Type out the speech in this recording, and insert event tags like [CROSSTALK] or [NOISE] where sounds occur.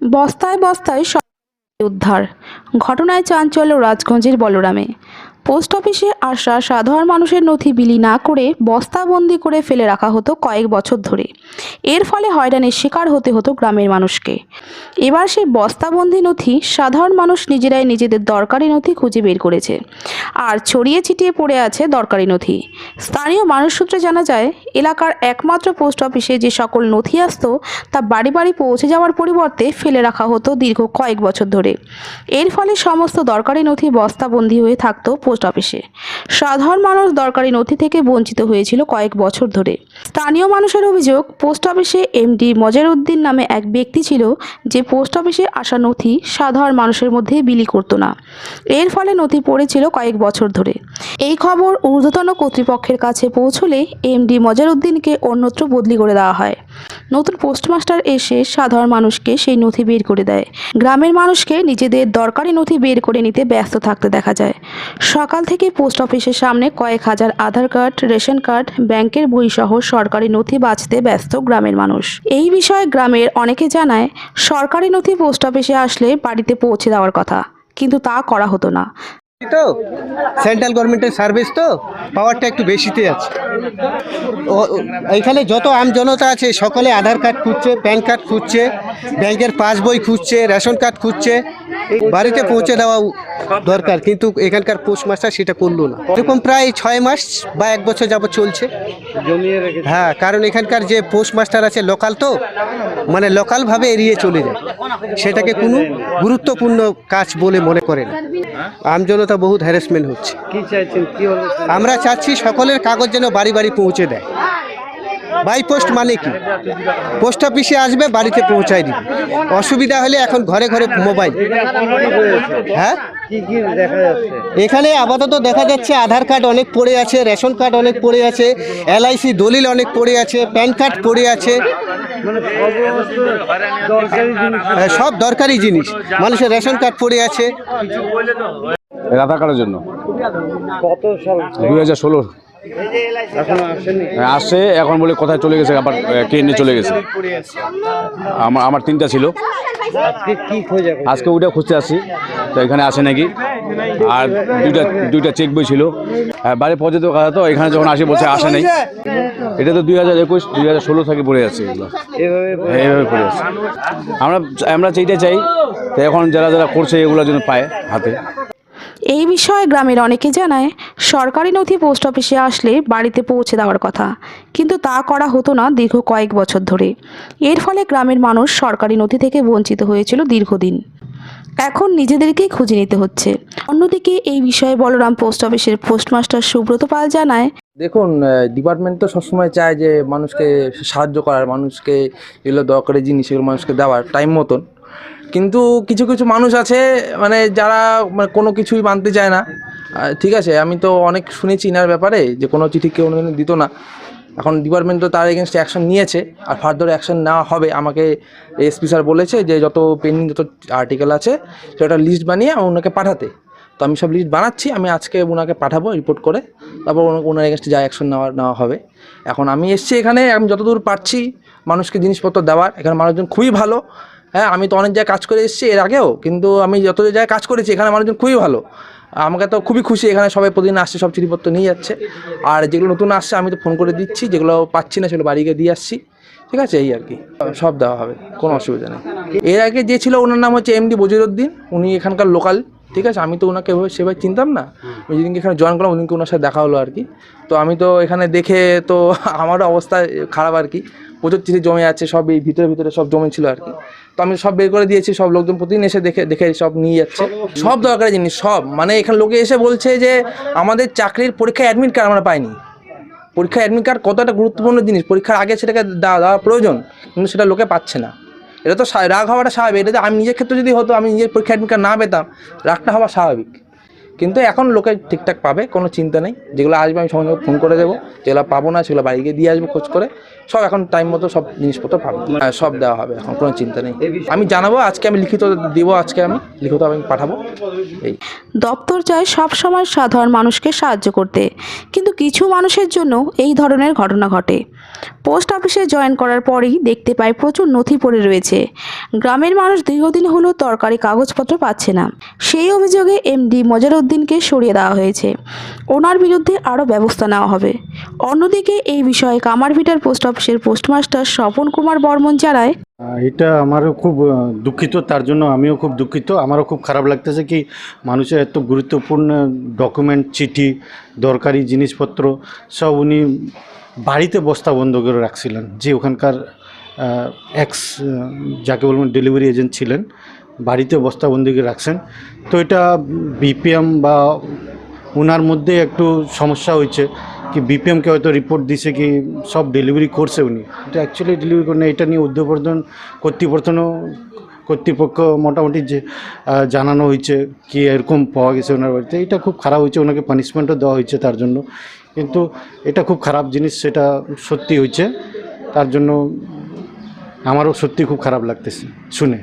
বস্তায় বস্তায় উদ্ধার। ঘটনায় চাঞ্চল্য রাজগঞ্জের বলরামে। পোস্ট অফিসে আসা সাধারণ মানুষের নথি বিলি না করে বস্তাবন্দি করে ফেলে রাখা হতো কয়েক বছর ধরে। এর ফলে হয়রানির শিকার হতে হতো গ্রামের মানুষকে। এবার সেই বস্তাবন্দি নথি সাধারণ মানুষ নিজেরাই নিজেদের দরকারি নথি খুঁজে বের করেছে। আর ছড়িয়ে ছিটিয়ে পড়ে আছে দরকারি নথি। স্থানীয় মানুষ সূত্রে জানা যায়, এলাকার একমাত্র পোস্ট অফিসে যে সকল নথি আসতো, তা বাড়ি বাড়ি পৌঁছে যাওয়ার পরিবর্তে ফেলে রাখা হতো দীর্ঘ কয়েক বছর ধরে। এর ফলে সমস্ত দরকারি নথি বস্তাবন্দি হয়ে থাকতো পোস্ট অফিসে। সাধারণ মানুষ দরকারি নথি থেকে বঞ্চিত হয়েছিল কয়েক বছর ধরে। স্থানীয় মানুষের অভিযোগ, পোস্ট অফিসে এমডি মজারউদ্দিন নামে এক ব্যক্তি ছিল যে পোস্ট অফিসে আসা নথি সাধারণ মানুষের মধ্যে বিলি করতো না। এর ফলে নথি পড়েছিল কয়েক বছর ধরে। এই খবর ঊর্ধ্বতন কর্তৃপক্ষের কাছে পৌঁছলে এমডি মজারউদ্দিনকে অন্যত্র বদলি করে দেওয়া হয়। নতুন পোস্টমাস্টার এসে সাধারণ মানুষকে সেই নথি বের করে দেয়। গ্রামের মানুষকে নিজেদের দরকারি নথি বের করে নিতে ব্যস্ত থাকতে দেখা যায়। সকাল থেকে পোস্ট অফিসের সামনে কয়েক হাজার আধার কার্ড, রেশন কার্ড, ব্যাংকের বই সহ সরকারি নথি বাঁচতে ব্যস্ত গ্রামের মানুষ। এই বিষয়ে গ্রামের অনেকে জানায়, সরকারি নথি পোস্ট অফিসে আসলে বাড়িতে পৌঁছে দেওয়ার কথা। কিন্তু তা করা হতো না। তো? সেন্ট্রাল গভর্নমেন্টের সার্ভিস তো? পাওয়ারটা একটু বেশিতে আছে। ও- এইখানে যত আম জনতা আছে, সকলে আধার কার্ড খুঁজছে প্যান কার্ড খুঁজছে ব্যাংকের পাসবই খুঁজছে রেশন কার্ড খুঁজছে। বাড়িতে পৌঁছে দেওয়া দরকার কিন্তু এখানকার পোস্টমাস্টার সেটা করল না। এরকম প্রায় ছয় মাস বা এক বছর যাবত চলছে। হ্যাঁ কারণ এখানকার যে পোস্টমাস্টার আছে লোকাল তো মানে লোকালভাবে এড়িয়ে চলে যায়। সেটাকে কোনো গুরুত্বপূর্ণ কাজ বলে মনে করে না। আমজনতা বহুত হ্যারাসমেন্ট হচ্ছে। আমরা চাচ্ছি সকলের কাগজ যেন বাড়ি বাড়ি পৌঁছে দেয়। বাই পোস্ট মানে কি পোস্ট অফিসে আসবে বাড়িতে পৌঁছায় দিবে। অসুবিধা হলে এখন ঘরে ঘরে মোবাইল। হ্যাঁ? কি কি দেখা যাচ্ছে এখানে আপাতত দেখা যাচ্ছে আধার কার্ড অনেক পড়ে আছে রেশন কার্ড অনেক পড়ে আছে এলআইসি দলিল অনেক পড়ে আছে প্যান কার্ড পড়ে আছে। সব দরকারি জিনিস। মানুষের রেশন কার্ড পড়ে আছে। কার্ডের জন্য। কত সাল দুই হাজার ষোলো। আসছে এখন বলে কোথায় চলে গেছে আবার নিয়ে চলে গেছে? আমার আমার তিনটা ছিল। আজকে ওইটা খুঁজতে আসছি তো এখানে আসে নাকি? আর দুইটা দুইটা চেক বই ছিল। বাড়ি পৌঁছে তো কথা তো এখানে যখন আসে বলছে আসে নেই। এটা তো দুই হাজার একুশ দুই হাজার ষোলো থেকে পড়ে যাচ্ছে এগুলো। হ্যাঁ, এইভাবে পড়ে যাচ্ছে। আমরা আমরা চাইতে চাই তো এখন যারা যারা করছে এগুলো যেন পায় হাতে। এই বিষয়ে গ্রামের অনেকে জানায়, সরকারি নথি পোস্ট অফিসে আসলে বাড়িতে পৌঁছে দেওয়ার কথা, কিন্তু তা করা হতো না দীর্ঘ কয়েক বছর ধরে। এর ফলে গ্রামের মানুষ সরকারি নথি থেকে বঞ্চিত হয়েছিল দীর্ঘদিন। এখন নিজেদেরকেই খুঁজে নিতে হচ্ছে। অন্যদিকে এই বিষয়ে বলরাম পোস্ট অফিসের পোস্টমাস্টার সুব্রত পাল জানায়, দেখুন ডিপার্টমেন্ট তো সবসময় চায় যে মানুষকে সাহায্য করার, মানুষকে এগুলো দরকারি জিনিস সেগুলো মানুষকে দেওয়ার টাইম মতন। কিন্তু কিছু কিছু মানুষ আছে মানে যারা মানে কোনো কিছুই মানতে চায় না। ঠিক আছে, আমি তো অনেক শুনেছি ইনার ব্যাপারে যে কোনো চিঠি কেউ দিত না। এখন ডিপার্টমেন্ট তো তার এগেনস্টে অ্যাকশন নিয়েছে, আর ফার্দার অ্যাকশন নেওয়া হবে, আমাকে এসপি স্যার বলেছে যে যত পেন্ডিং যত আর্টিকেল আছে, সেটা লিস্ট বানিয়ে ওনাকে পাঠাতে। তো আমি সব লিস্ট বানাচ্ছি, আমি আজকে ওনাকে পাঠাবো রিপোর্ট করে, তারপর ওনা- ওনার এগেনস্টে যা অ্যাকশন নেওয়া নেওয়া হবে। এখন আমি এসছি এখানে, আমি যতদূর পারছি, মানুষকে জিনিসপত্র দেওয়ার, এখানে মানুষজন খুবই ভালো। হ্যাঁ আমি তো অনেক জায়গায় কাজ করে এসেছি এর আগেও, কিন্তু আমি যত জায়গায় কাজ করেছি, এখানে মানুষজন খুবই ভালো। আমাকে তো খুবই খুশি, এখানে সবাই প্রতিদিন আসছে, সব চিঠিপত্র নিয়ে যাচ্ছে। আর যেগুলো নতুন আসছে, আমি তো ফোন করে দিচ্ছি, যেগুলো পাচ্ছি না সেগুলো বাড়ি গিয়ে দিয়ে আসছি। ঠিক আছে, এই আর কি। সব দেওয়া হবে, কোনো অসুবিধা নেই। এর আগে যে ছিল, ওনার নাম হচ্ছে এমডি বজিরুদ্দিন উনি এখানকার লোকাল। ঠিক আছে, আমি তো ওনাকে এভাবে সেভাবে চিনতাম না। ওই যেদিনকে এখানে জয়েন করলাম, ওদিনকে ওনার সাথে দেখা হলো আর কি। তো আমি তো এখানে দেখে তো [LAUGHS] আমারও অবস্থা খারাপ আর কি। প্রচুর চিঠি জমে আছে, সব এই ভিতরে ভিতরে সব জমে ছিল আর কি। তো আমি সব বের করে দিয়েছি, সব লোকজন প্রতিদিন এসে দেখে দেখে সব নিয়ে যাচ্ছে। সব দরকারি জিনিস, সব। মানে এখানে লোকে এসে বলছে যে আমাদের চাকরির পরীক্ষায় অ্যাডমিট কার্ড আমরা পাইনি। পরীক্ষা অ্যাডমিট কার্ড কতটা গুরুত্বপূর্ণ জিনিস? পরীক্ষার আগে সেটাকে দেওয়া দেওয়া প্রয়োজন, কিন্তু সেটা লোকে পাচ্ছে না। এটা তো রাগ হওয়াটা স্বাভাবিক। এটা আমি নিজের ক্ষেত্রে যদি হতো, আমি নিজের পরীক্ষা অ্যাডমিট কার্ড না পেতাম, রাগটা হওয়া স্বাভাবিক। কিন্তু এখন লোকে ঠিকঠাক পাবে কোনো চিন্তা নেই। যেগুলো আসবে আমি সঙ্গে ফোন করে দেবো। যেগুলো পাবো না সেগুলো বাড়ি গিয়ে দিয়ে আসব খোঁজ করে। সব এখন টাইম মতো সব জিনিসপত্র পাবে। হ্যাঁ, সব দেওয়া হবে এখন কোনো চিন্তা নেই। আমি জানাব আজকে আমি লিখিত দিব আজকে আমি লিখিত আমি পাঠাবো। এই। দপ্তর চায় সবসময় সাধারণ মানুষকে সাহায্য করতে। কিন্তু কিছু মানুষের জন্য এই ধরনের ঘটনা ঘটে। পোস্ট অফিসে জয়েন করার পরেই দেখতে পায় প্রচুর নথি পড়ে রয়েছে। গ্রামের মানুষ দীর্ঘদিন হলো তরকারি কাগজপত্র পাচ্ছে না। সেই অভিযোগে এমডি মজারউদ্দিনকে সরিয়ে দেওয়া হয়েছে। ওনার বিরুদ্ধে আরও ব্যবস্থা নেওয়া হবে। অন্যদিকে এই বিষয়ে কামারভিটার পোস্ট অফিসের পোস্টমাস্টার স্বপন কুমার বর্মন জানায় এটা আমারও খুব দুঃখিত, তার জন্য আমিও খুব দুঃখিত। আমারও খুব খারাপ লাগতেছে কি মানুষের এত গুরুত্বপূর্ণ ডকুমেন্ট চিঠি, দরকারি জিনিসপত্র, সব উনি বাড়িতে বস্তা বন্ধ করে রাখছিলেন, যে ওখানকার এক্স যাকে বলবেন ডেলিভারি এজেন্ট ছিলেন, বাড়িতে বস্তাবন্দি করে রাখছেন। তো এটা বিপিএম বা ওনার মধ্যে একটু সমস্যা হয়েছে কি বিপিএমকে হয়তো রিপোর্ট দিছে কি সব ডেলিভারি করছে উনি। এটা অ্যাকচুয়ালি ডেলিভারি করে না এটা নিয়ে উদ্যোগবর্ধন কর্তৃপক্ষও কর্তৃপক্ষ মোটামুটি যে জানানো হয়েছে কি এরকম পাওয়া গেছে ওনার বাড়িতে, এটা খুব খারাপ হয়েছে, ওনাকে পানিশমেন্টও দেওয়া হয়েছে তার জন্য। কিন্তু এটা খুব খারাপ জিনিস, সেটা সত্যি হয়েছে। তার জন্য আমারও সত্যি খুব খারাপ লাগতেছে, শুনে।